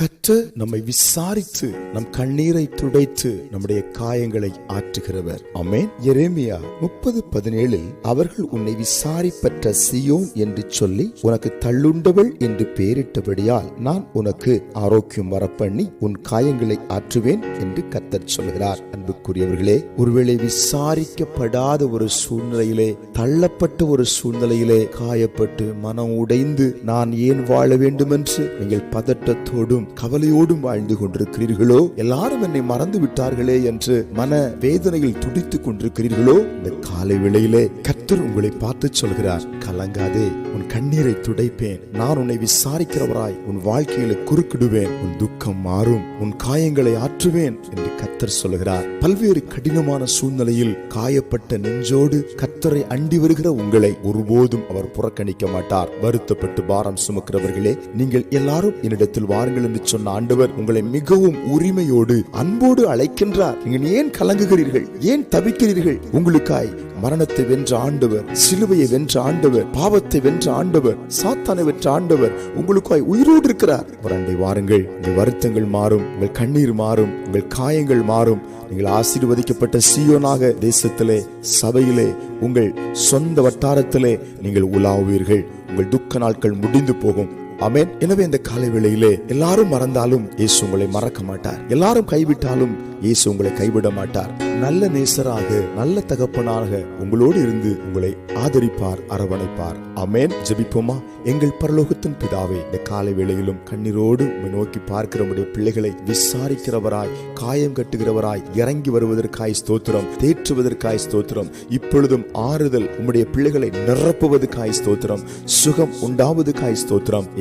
கற்று நம்மை விசாரித்து நம் கண்ணீரை துடைத்து நம்முடைய காயங்களை ஆற்றுகிறவர். அமேன் எரேமியா முப்பது பதினேழில் அவர்கள் உன்னை விசாரிப்பற்ற சியோன் என்று சொல்லி உனக்கு தள்ளுண்டவள் என்று பெயரிட்டபடியால் நான் உனக்கு ஆரோக்கியம் வரப்பண்ணி உன் காயங்களை ஆற்றுவேன் என்று கத்தர் சொல்கிறார் அன்புக்குரியவர்களே ஒருவேளை விசாரிக்கப்படாத ஒரு சூழ்நிலையிலே தள்ளப்பட்ட ஒரு சூழ்நிலையிலே காயப்பட்டு மனம் உடைந்து நான் ஏன் வாழ வேண்டும் என்று நீங்கள் பதட்டத்தோடும் கவலையோடும் வாழ்ந்து கொண்டிருக்கிறீர்களோ? எல்லாரும் என்னை மறந்து விட்டார்களே என்று மன வேதனையில் துடித்துக் கொண்டிருக்கிறீர்களோ? இந்த காலை வேளையிலே கர்த்தர் உங்களை பார்த்து சொல்கிறார். கலங்காதே உன் கண்ணீரை துடைப்பேன். நான் உன்னை விசாரிக்கிறவராய் உன் வாழ்க்கையில குறுக்கிடுவேன். உன் துக்கம் மாறும் உன் காயங்களை ஆற்றுவேன் என்று கத்தர் சொல்கிறார். பல்வேறு கடினமான சூழ்நிலையில் காயப்பட்ட நெஞ்சோடு கத்தரை அண்டி வருகிற உங்களை ஒருபோதும் அவர் புறக்கணிக்க மாட்டார். வருத்தப்பட்டு பாரம் சுமக்கிறவர்களே நீங்கள் எல்லாரும் என்னிடத்தில் வாருங்கள் என்று சொன்ன ஆண்டவர் உங்களை மிகவும் உரிமையோடு அன்போடு அழைக்கின்றார். நீங்கள் ஏன் கலங்குகிறீர்கள்? ஏன் தவிக்கிறீர்கள்? உங்களுக்காய் மரணத்தை வென்ற ஆண்டவர் சிலுவையை வென்ற ஆண்டவர் பாவத்தை வென்ற ஆண்டவர் சாத்தானை வென்ற ஆண்டவர் உங்களுக்காய் உயிரோடு இருக்கிறார். வரண்டை வாருங்கள். உங்கள் வருத்தங்கள் மாறும். உங்கள் கண்ணீர் மாறும். உங்கள் காயங்கள் மாறும். நீங்கள் ஆசீர்வதிக்கப்பட்ட சீயோனாக தேசத்திலே சபையிலே உங்கள் சொந்த வட்டாரத்திலே நீங்கள் உலாவுவீர்கள். உங்கள் துக்க நாட்கள் முடிந்து போகும். அமேன் எனவே இந்த காலை வேளையிலே எல்லாரும் மறந்தாலும் இயேசு உங்களை மறக்க மாட்டார். எல்லாரும் கைவிட்டாலும் இயேசு உங்களை கைவிட மாட்டார். நல்ல நேசராக நல்ல தகப்பனாக உங்களோடு இருந்து உங்களை ஆதரிப்பார் அரவணைப்பார். அமேன் ஜபிப்போமா? எங்கள் பரலோகத்தின் பிதாவே இந்த காலை வேளையிலும் கண்ணீரோடு நோக்கி பார்க்கிற உடைய பிள்ளைகளை விசாரிக்கிறவராய் காயம் கட்டுகிறவராய் இறங்கி வருவதற்காய் ஸ்தோத்திரம் தேற்றுவதற்காய் ஸ்தோத்திரம் இப்பொழுதும் ஆறுதல் உம்முடைய பிள்ளைகளை நிரப்புவதற்காய் ஸ்தோத்திரம் சுகம் உண்டாவதுக்காய் ஸ்தோத்திரம்.